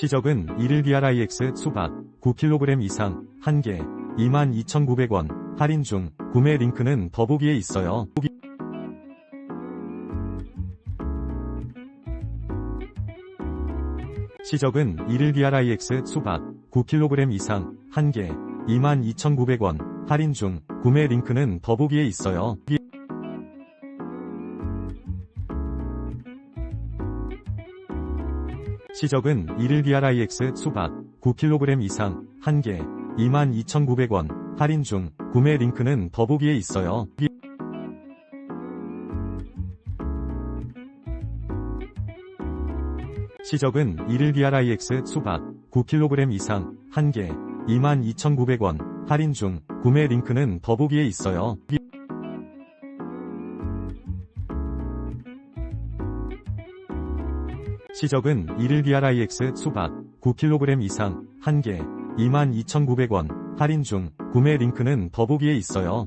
시적은 이를 DRIX 수박 9kg 이상 1개 22,900원 할인 중 구매 링크는 더보기에 있어요. 시적은 이를 DRIX 수박 9kg 이상 1개 22,900원 할인 중 구매 링크는 더보기에 있어요. 시적은 이를 DRIX 수박 9kg 이상 1개 22,900원 할인 중 구매 링크는 더보기에 있어요. 시적은 이를 DRIX 수박 9kg 이상 1개 22,900원 할인 중 구매 링크는 더보기에 있어요. 시적은 이를 DRIX 수박 9kg 이상 1개 22,900원 할인 중 구매 링크는 더보기에 있어요.